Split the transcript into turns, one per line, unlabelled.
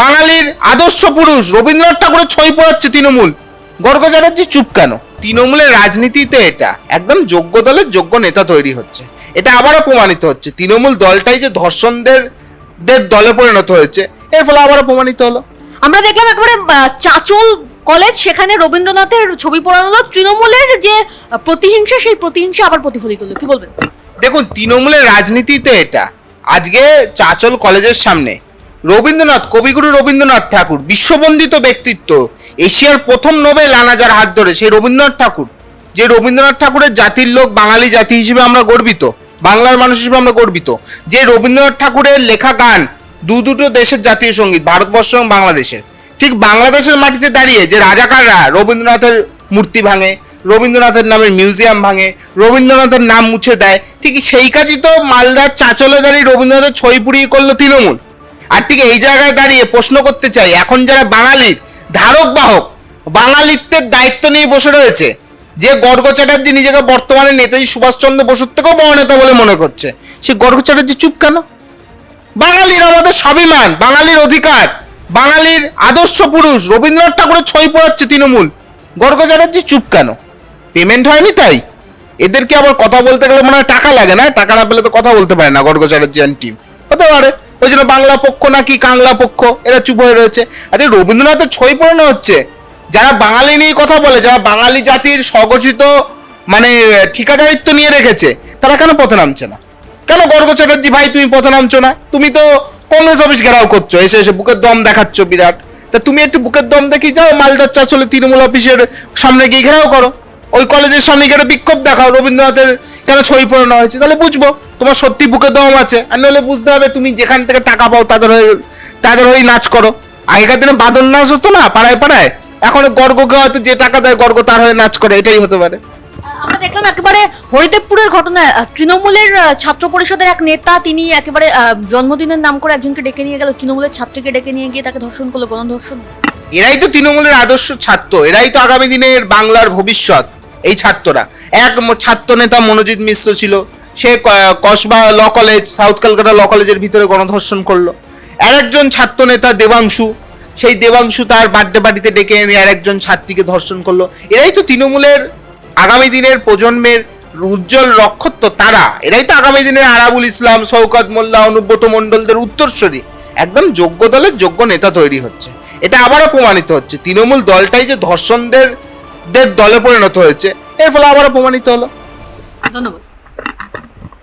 বাঙালির আদর্শ পুরুষ রবীন্দ্রনাথ ঠাকুরের ছই পড়াচ্ছে তৃণমূল। গর্গ চ্যাটার্জি চুপ কেন? তৃণমূলের রাজনীতিতে এটা একদম যোগ্য দলের যোগ্য নেতা তৈরি হচ্ছে। এটা আবারও প্রমাণিত হচ্ছে। তৃণমূল দলটাই যে ধর্ষণদের দের দলে পরিণত হয়েছে এর ফলে আবারও প্রমাণিত হলো।
আমরা দেখলাম একেবারে চাচল কলেজ সেখানে রবীন্দ্রনাথের ছবি পড়ানো হলো। তৃণমূলের যে প্রতিহিংসা সেই প্রতিহিংসা আবার প্রতিফলিত হলো। কি বলবেন?
দেখুন তৃণমূলের রাজনীতিতে এটা। আজকে চাচল কলেজের সামনে রবীন্দ্রনাথ, কবিগুরু রবীন্দ্রনাথ ঠাকুর, বিশ্ববন্দিত ব্যক্তিত্ব, এশিয়ার প্রথম নোবেল আনা যার হাত ধরে, সেই রবীন্দ্রনাথ ঠাকুর, যে রবীন্দ্রনাথ ঠাকুরের জাতির লোক, বাঙালি জাতি হিসেবে আমরা গর্বিত, বাংলার মানুষ হিসেবে আমরা গর্বিত, যে রবীন্দ্রনাথ ঠাকুরের লেখা গান, দু দুটো দেশের জাতীয় সংগীত, ভারতবর্ষ এবং বাংলাদেশের, ঠিক বাংলাদেশের মাটিতে দাঁড়িয়ে, যে রাজাকাররা রবীন্দ্রনাথের মূর্তি ভাঙে, রবীন্দ্রনাথের নামের মিউজিয়াম ভাঙে, রবীন্দ্রনাথের নাম মুছে দেয়, ঠিক সেই কাজই তো মালদার চাচলে দাঁড়িয়ে রবীন্দ্রনাথের ছই পুড়িয়ে করল তৃণমূল। আর ঠিক এই জায়গায় দাঁড়িয়ে প্রশ্ন করতে চাই, এখন যারা বাঙালির ধারক বাহক, বাঙালিত্বের দায়িত্ব নিয়ে বসে রয়েছে, যে গর্গ চ্যাটার্জি নিজেকে বর্তমানে নেতাজি সুভাষচন্দ্র বসুর থেকেও বড় নেতা বলে মনে করছে, সে গর্গ চ্যাটার্জি চুপ কেন? বাঙালির আমাদের স্বাভিমান, বাঙালির অধিকার, বাঙালির আদর্শ পুরুষ রবীন্দ্রনাথ ঠাকুরের ছই পড়াচ্ছে তৃণমূল, গর্গ চ্যাটার্জি চুপ কেন? পেমেন্ট হয়নি তাই? এদেরকে আবার কথা বলতে গেলে মনে হয় টাকা লাগে না? টাকা না পেলে তো কথা বলতে পারে না গর্গ চ্যাটার্জি অ্যান্ড টিম হতে পারে। ওই জন্য বাংলা পক্ষ নাকি কাংলা পক্ষ? এরা চুপ হয়ে রয়েছে। আচ্ছা রবীন্দ্রনাথের ছই পড়ানো হচ্ছে। যারা বাঙালি নিয়ে কথা বলে, যারা বাঙালি জাতির স্বঘোষিত মানে ঠিকাদারিত্ব নিয়ে রেখেছে, তারা কেন পথে নামছে না? কেন গর্গ চ্যাটার্জি, ভাই, তুমি পথে নামছো না? তুমি তো কংগ্রেস অফিস ঘেরাও করছ, এসে এসে বুকের দম দেখাচ্ছ বিরাট। তা তুমি একটু বুকের দম দেখি যাও মালদার চাচলে তৃণমূল অফিসের সামনে গিয়ে ঘেরাও করো। ওই কলেজের সামনে গিয়ে বিক্ষোভ দেখাও রবীন্দ্রনাথের কেন ছই পড়ানো হয়েছে। তাহলে বুঝব তোমার সত্যি বুকে দম আছে। আর নাহলে বুঝতে হবে তুমি যেখান থেকে টাকা পাও তাদের হয়ে তাদের হয়ে নাচ করো। আগেকার দিনে বাদল নাচ হতো না পাড়ায় পাড়ায়? এখন গর্গকে হয়তো যে টাকা দেয় গর্গ তার হয়ে নাচ করে এটাই হতে পারে।
আমরা দেখলাম একেবারে হরিদেবপুরের ঘটনায় আহ, তৃণমূলের ছাত্র পরিষদের এক নেতা তিনি একেবারে জন্মদিনের নাম করে একজনকে ডেকে নিয়ে গেল। তৃণমূলের ছাত্রীকে ডেকে নিয়ে গিয়ে তাকে ধর্ষণ করল গণধর্ষণ।
এরাই তো তৃণমূলের আদর্শ ছাত্র এরাই তো আগামী দিনের বাংলার ভবিষ্যৎ। এই ছাত্ররা। এক ছাত্র নেতা মনোজিৎ মিশ্র ছিল। সে Kasba law college, south Kolkata law কলেজের ভিতরে গণধর্ষণ করল। আর একজন ছাত্র নেতা দেবাংশু, সেই দেবাংশু তার বার্থডে পার্টিতে ডেকে এনে আর একজন ছাত্রীকে ধর্ষণ করল। এরাই তো তৃণমূলের আগামী দিনের প্রজন্মের উজ্জ্বল নক্ষত্র তারা। এরাই তো আগামী দিনের আরাবুল ইসলাম, শওকত মোল্লা, অনুব্রত মণ্ডলদের উত্তরস্বরী একদম যোগ্য দলের যোগ্য নেতা তৈরি হচ্ছে। এটা আবারও প্রমাণিত হচ্ছে। তৃণমূল দলটাই যে ধর্ষণদের দের দলে পরিণত হয়েছে। এর ফলে আবারও প্রমাণিত হলো।
ধন্যবাদ।